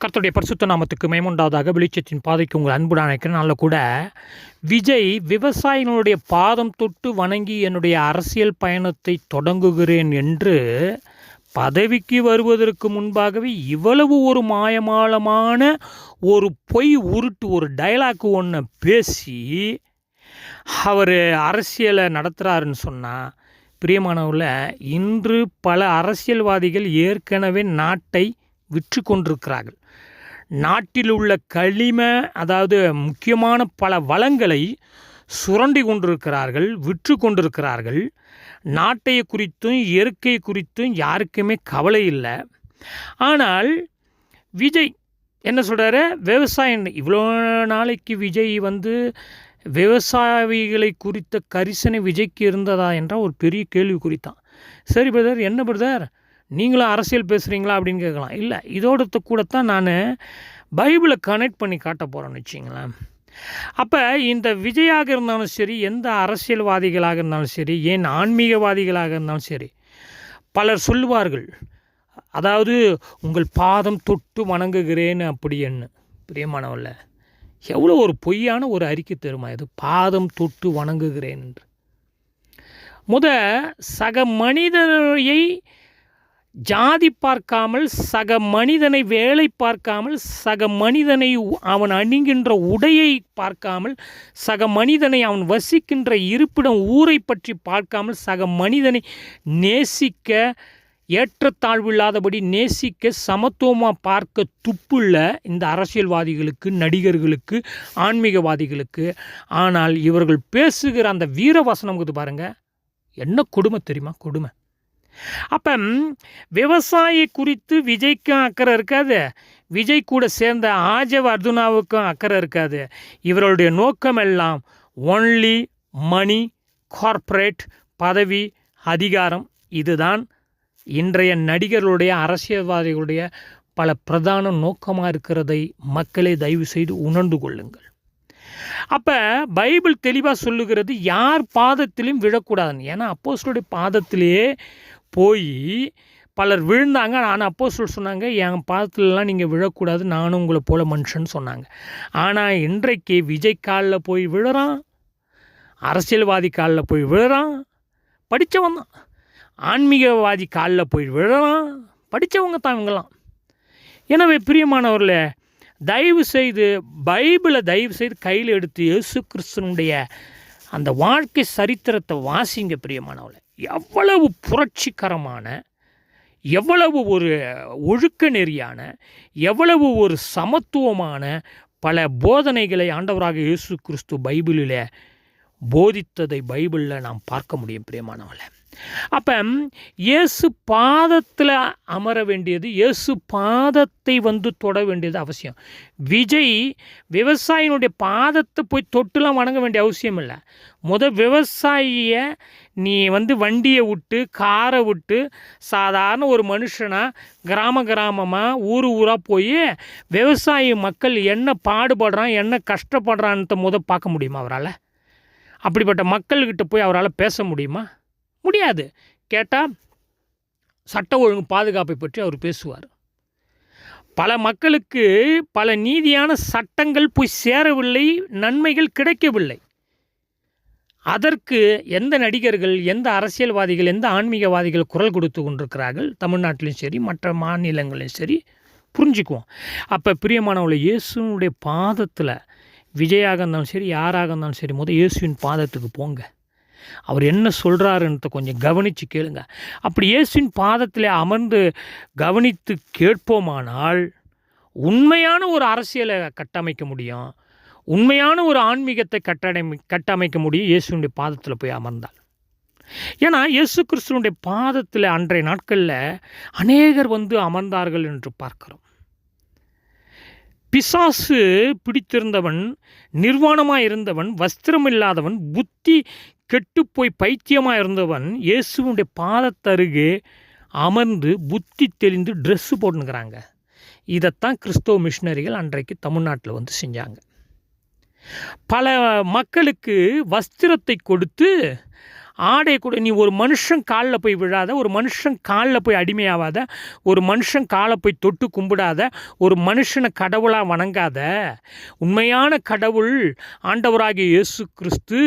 கர்த்தருடைய பரிசுத்த நாமத்துக்கு மேமுண்டாவதாக வெளிச்சத்தின் பாதைக்கு உங்கள் அன்புடன் அழைக்கிறனால கூட விஜய் விவசாயிகளுடைய பாதம் தொட்டு வணங்கி என்னுடைய அரசியல் பயணத்தை தொடங்குகிறேன் என்று பதவிக்கு வருவதற்கு முன்பாகவே இவ்வளவு ஒரு மாயமாலமான ஒரு பொய் உருட்டு ஒரு டைலாக் ஒன்று பேசி அவர் அரசியலை நடத்துகிறாருன்னு சொன்னால் பிரியமானவில் இன்று பல அரசியல்வாதிகள் ஏற்கனவே நாட்டை விற்று கொண்டிருக்கிறார்கள் நாட்டில் உள்ள களிம அதாவது முக்கியமான பல வளங்களை சுரண்டி கொண்டிருக்கிறார்கள் விற்று கொண்டிருக்கிறார்கள். நாட்டை குறித்தும் இயற்கை குறித்தும் யாருக்குமே கவலை இல்லை. ஆனால் விஜய் என்ன சொல்கிறாரு விவசாயம் இவ்வளோ நாளைக்கு விஜய் வந்து விவசாயிகளை குறித்த கரிசனை விஜய்க்கு இருந்ததா என்ற ஒரு பெரிய கேள்வி குறித்தான். சரி பிரதர் என்ன பிரதர் நீங்களும் அரசியல் பேசுகிறீங்களா அப்படின்னு கேட்கலாம். இல்லை இதோட கூடத்தான் நான் பைபிளை கனெக்ட் பண்ணி காட்ட போகிறேன்னு வச்சிங்களேன் அப்போ இந்த விஜயாக இருந்தாலும் சரி எந்த அரசியல்வாதிகளாக இருந்தாலும் சரி ஏன் ஆன்மீகவாதிகளாக இருந்தாலும் சரி பலர் சொல்லுவார்கள் அதாவது உங்கள் பாதம் தொட்டு வணங்குகிறேன்னு அப்படி என்ன பிரியமானவல்ல எவ்வளோ ஒரு பொய்யான ஒரு அறிக்கை தருமா இது? பாதம் தொட்டு வணங்குகிறேன் என்று. முத சக மனிதனையை ஜாதி பார்க்காமல் சக மனிதனை வேலை பார்க்காமல் சக மனிதனை அவன் அணிகின்ற உடையை பார்க்காமல் சக மனிதனை அவன் வசிக்கின்ற இருப்பிடம் ஊரை பற்றி பார்க்காமல் சக மனிதனை நேசிக்க ஏற்றத்தாழ்வு இல்லாதபடி நேசிக்க சமத்துவமாக பார்க்க துப்புள்ள இந்த அரசியல்வாதிகளுக்கு நடிகர்களுக்கு ஆன்மீகவாதிகளுக்கு. ஆனால் இவர்கள் பேசுகிற அந்த வீரவசனம் இது பாருங்கள் என்ன கொடுமை தெரியுமா? கொடுமை. அப்போ விவசாயி குறித்து விஜய்க்கும் அக்கறை இருக்காது. விஜய் கூட சேர்ந்த ஆஜவ் அர்ஜுனாவுக்கும் அக்கறை இருக்காது. இவர்களுடைய நோக்கமெல்லாம் ஒன்லி மணி கார்ப்பரேட் பதவி அதிகாரம் இதுதான். இன்றைய நடிகர்களுடைய அரசியல்வாதிகளுடைய பல பிரதான நோக்கமாக இருக்கிறதை மக்களே தயவு செய்து உணர்ந்து கொள்ளுங்கள். அப்போ பைபிள் தெளிவாக சொல்லுகிறது யார் பாதத்திலையும் விழக்கூடாதுன்னு. ஏன்னா அப்போஸ்டருடைய பாதத்திலேயே போய் பலர் விழுந்தாங்க. ஆனால் அப்போ சொல் சொன்னாங்க என் பாதத்துலலாம் நீங்கள் விழக்கூடாது. நானும் உங்களை போல மனுஷன் சொன்னாங்க. ஆனால் இன்றைக்கு விஜய் காலில் போய் விழுறான். அரசியல்வாதி காலில் போய் விழுறான். படித்தவன் தான். ஆன்மீகவாதி காலில் போய் விழுறான். படித்தவங்க தான் இவங்கெல்லாம் எனவே பிரியமானவர்களே தயவு செய்து பைபிளை தயவு செய்து கையில் எடுத்து இயேசு கிறிஸ்தனுடைய அந்த வாழ்க்கை சரித்திரத்தை வாசிங்க பிரியமானவளை எவ்வளவு புரட்சிகரமான எவ்வளவு ஒரு ஒழுக்க நெறியான எவ்வளவு ஒரு சமத்துவமான பல போதனைகளை ஆண்டவராக இயேசு கிறிஸ்து பைபிளில் போதித்ததை பைபிளில் நாம் பார்க்க முடியும் பிரியமானவளை அப்போ இயேசு பாதத்தில் அமர வேண்டியது இயேசு பாதத்தை வந்து தொட வேண்டியது அவசியம். விஜய் விவசாயினுடைய பாதத்தை போய் தொட்டுலாம் வணங்க வேண்டிய அவசியம் இல்லை. முத விவசாயியை நீ வந்து வண்டியை விட்டு காரை விட்டு சாதாரண ஒரு மனுஷனாக கிராம கிராமமாக ஊர் ஊராக போய் விவசாயி மக்கள் என்ன பாடுபடுறான் என்ன கஷ்டப்படுறான்ட்டு முத பார்க்க முடியுமா அவரால்? அப்படிப்பட்ட மக்கள்கிட்ட போய் அவரால் பேச முடியுமா? முடியாது. கேட்டால் சட்ட ஒழுங்கு பாதுகாப்பை பற்றி அவர் பேசுவார். பல மக்களுக்கு பல நீதியான சட்டங்கள் போய் சேரவில்லை நன்மைகள் கிடைக்கவில்லை. அதற்கு எந்த நடிகர்கள் எந்த அரசியல்வாதிகள் எந்த ஆன்மீகவாதிகள் குரல் கொடுத்து கொண்டிருக்கிறார்கள்? தமிழ்நாட்டிலும் சரி மற்ற மாநிலங்களிலும் சரி புரிஞ்சுக்குவோம். அப்போ பிரியமானவளை இயேசுனுடைய பாதத்தில் விஜயாக இருந்தாலும் சரி யாராக இருந்தாலும் சரி முதல் இயேசுவின் பாதத்துக்கு போங்க. அவர் என்ன சொல்கிறாருன்றத கொஞ்சம் கவனித்து கேளுங்க. அப்படி இயேசுவின் பாதத்தில் அமர்ந்து கவனித்து கேட்போமானால் உண்மையான ஒரு அரசியலை கட்டமைக்க முடியும். உண்மையான ஒரு ஆன்மீகத்தை கட்டடை கட்டமைக்க முடியும் இயேசுனுடைய பாதத்தில் போய் அமர்ந்தால். ஏன்னா இயேசு கிறிஸ்துவனுடைய பாதத்தில் அன்றைய நாட்களில் அநேகர் வந்து அமர்ந்தார்கள் என்று பார்க்கிறோம். பிசாசு பிடித்திருந்தவன் நிர்வாணமாக இருந்தவன் வஸ்திரம் இல்லாதவன் புத்தி கெட்டுப்போய் பைத்தியமாக இருந்தவன் இயேசுவனுடைய பாதத்தருகே அமர்ந்து புத்தி தெளிந்து ட்ரெஸ்ஸு போட்டுனுக்கிறாங்க. இதைத்தான் கிறிஸ்தவ மிஷினரிகள் அன்றைக்கு தமிழ்நாட்டில் வந்து செஞ்சாங்க. பல மக்களுக்கு வஸ்திரத்தை கொடுத்து ஆடை கூட நீ ஒரு மனுஷன் காலில் போய் விழாத ஒரு மனுஷன் காலில் போய் அடிமையாவாத ஒரு மனுஷன் காலை போய் தொட்டு கும்பிடாத ஒரு மனுஷனை கடவுளாக வணங்காத. உண்மையான கடவுள் ஆண்டவராகிய இயேசு கிறிஸ்து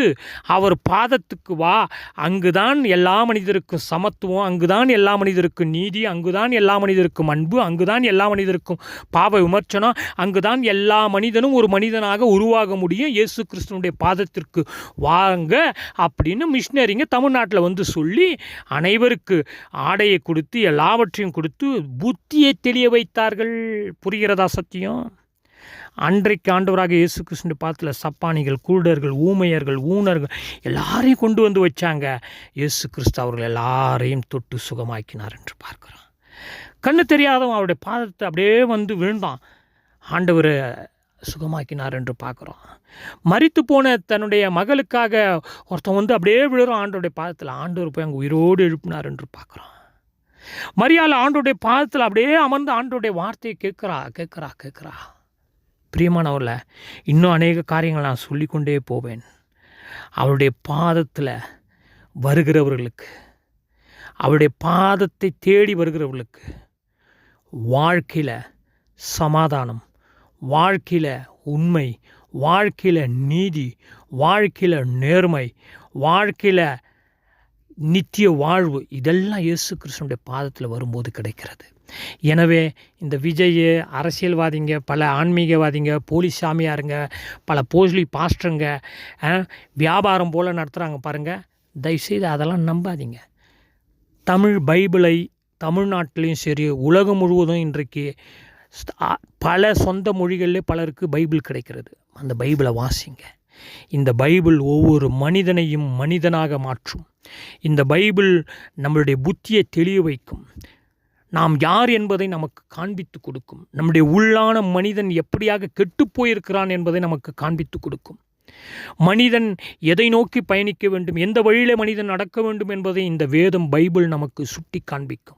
அவர் பாதத்துக்கு வா. அங்குதான் எல்லா மனிதருக்கும் சமத்துவம் அங்குதான் எல்லா மனிதருக்கும் நீதி அங்குதான் எல்லா மனிதருக்கும் அன்பு அங்குதான் எல்லா மனிதருக்கும் பாவ விமர்சனம் அங்குதான் எல்லா மனிதனும் ஒரு மனிதனாக உருவாக முடியும். இயேசு கிறிஸ்துவனுடைய பாதத்திற்கு வாங்க அப்படின்னு மிஷினரிங்க தமிழ்நாட்டில் வந்து சொல்லி அனைவருக்கு ஆடையை கொடுத்து எல்லாவற்றையும் கொடுத்து புத்தியை தெளிய வைத்தார்கள். புரிகிறதா சத்தியம்? அன்றைக்கு ஆண்டவராக இயேசு கிருஷ்ணன் பாத்தில் சப்பானிகள் கூடர்கள் ஊமையர்கள் ஊனர்கள் எல்லாரையும் கொண்டு வந்து வச்சாங்க. இயேசு கிறிஸ்து அவர்கள் எல்லாரையும் தொட்டு சுகமாக்கினார் என்று பார்க்குறோம். கண்ணு தெரியாதவன் அவருடைய பாதத்தை அப்படியே வந்து விழுந்தான். ஆண்டவர் சுகமாக்கினார் என்று பார்க்குறோம். மறித்து போன தன்னுடைய மகளுக்காக ஒருத்தன் வந்து அப்படியே விழுறோம் ஆண்டோடைய பாதத்தில் ஆண்டவர் போய் அங்கே உயிரோடு எழுப்பினார் என்று பார்க்குறோம். மரியாதை ஆண்டோடைய பாதத்தில் அப்படியே அமர்ந்து ஆண்டோடைய வார்த்தையை கேட்குறா கேட்குறா கேட்குறா. பிரியமானவரில் இன்னும் அநேக காரியங்கள் நான் சொல்லிக்கொண்டே போவேன். அவருடைய பாதத்தில் வருகிறவர்களுக்கு அவருடைய பாதத்தை தேடி வருகிறவர்களுக்கு வாழ்க்கையில் சமாதானம் வாழ்க்கையில் உண்மை வாழ்க்கையில் நீதி வாழ்க்கையில் நேர்மை வாழ்க்கையில் நித்திய வாழ்வு இதெல்லாம் இயேசு கிருஷ்ணனுடைய பாதத்தில் வரும்போது கிடைக்கிறது. எனவே இந்த விஜய் அரசியல்வாதிங்க பல ஆன்மீகவாதிங்க போலீஸ் சாமியாருங்க பல போஸ்லி பாஸ்டருங்க வியாபாரம் போல் நடத்துகிறாங்க பாருங்கள் தயவுசெய்து அதெல்லாம் நம்பாதீங்க. தமிழ் பைபிளை தமிழ்நாட்டிலையும் சரி உலகம் முழுவதும் இன்றைக்கு பல சொந்த மொழிகளிலே பலருக்கு பைபிள் கிடைக்கிறது. அந்த பைபிளை வாசிங்க. இந்த பைபிள் ஒவ்வொரு மனிதனையும் மனிதனாக மாற்றும். இந்த பைபிள் நம்மளுடைய புத்தியை தெளிய வைக்கும். நாம் யார் என்பதை நமக்கு காண்பித்து கொடுக்கும். நம்முடைய உள்ளான மனிதன் எப்படியாக கெட்டுப்போயிருக்கிறான் என்பதை நமக்கு காண்பித்து கொடுக்கும். மனிதன் எதை நோக்கி பயணிக்க வேண்டும் எந்த வழியில் மனிதன் நடக்க வேண்டும் என்பதை இந்த வேதம் பைபிள் நமக்கு சுட்டி காண்பிக்கும்.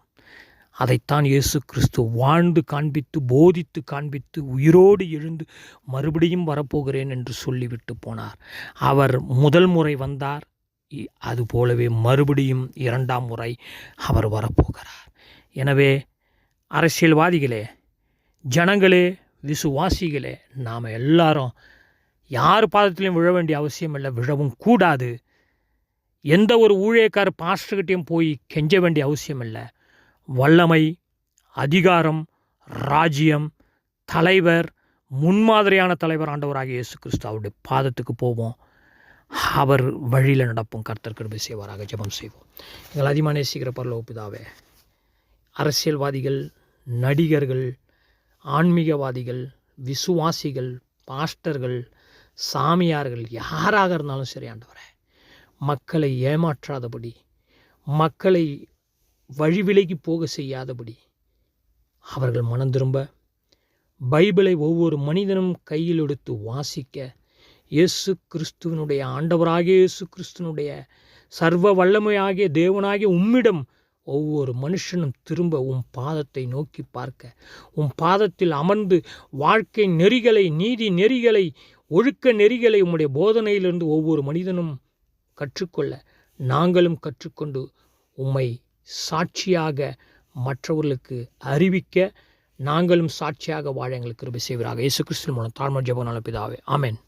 அதைத்தான் இயேசு கிறிஸ்து வாழ்ந்து காண்பித்து போதித்து காண்பித்து உயிரோடு எழுந்து மறுபடியும் வரப்போகிறேன் என்று சொல்லிவிட்டு போனார். அவர் முதல் முறை வந்தார். இ- அதுபோலவே மறுபடியும் இரண்டாம் முறை அவர் வரப்போகிறார். எனவே அரசியல்வாதிகளே ஜனங்களே விசுவாசிகளே நாம் எல்லாரும் யார் பாதத்திலையும் விழ வேண்டிய அவசியம் இல்லை விழவும் கூடாது. எந்த ஒரு ஊழியக்கார பாஸ்டர்கிட்டையும் போய் கெஞ்ச வேண்டிய அவசியம் இல்லை. வல்லமை அதிகாரம் ராஜ்யம் தலைவர் முன்மாதிரியான தலைவர் ஆண்டவராகிய இயேசு கிறிஸ்து அவருடைய பாதத்துக்கு போவோம். அவர் வழியில் நடப்போம் கர்த்தர் கிருபை செய்வாராக ஜெபம் செய்வோம். எங்கள் அதிகமாக சீக்கிர பரலோக அரசியல்வாதிகள் நடிகர்கள் ஆன்மீகவாதிகள் விசுவாசிகள் பாஸ்டர்கள் சாமியார்கள் யாராக இருந்தாலும் சரி ஆண்டவரே மக்களை ஏமாற்றாதபடி மக்களை வழி விலகி போக செய்யாதபடி அவர்கள் மனம் திரும்ப பைபிளை ஒவ்வொரு மனிதனும் கையில் எடுத்து வாசிக்க இயேசு கிறிஸ்துவனுடைய ஆண்டவராகிய இயேசு கிறிஸ்துவனுடைய சர்வ வல்லமையாகிய தேவனாகிய உம்மிடம் ஒவ்வொரு மனுஷனும் திரும்ப உம் பாதத்தை நோக்கி பார்க்க. உம் பாதத்தில் அமர்ந்து வாழ்க்கை நெறிகளை நீதி நெறிகளை ஒழுக்க நெறிகளை உம்முடைய போதனையிலிருந்து ஒவ்வொரு மனிதனும் கற்றுக்கொள்ள நாங்களும் கற்றுக்கொண்டு உம்மை சாட்சியாக மற்றவர்களுக்கு அறிவிக்க நாங்களும் சாட்சியாக வாழ எங்களுக்கு கிருபை செய்வராக. இயேசு கிறிஸ்துவின் மூலம் தாழ்மர் ஜெபம் நல்ல பிதாவே. ஆமென்.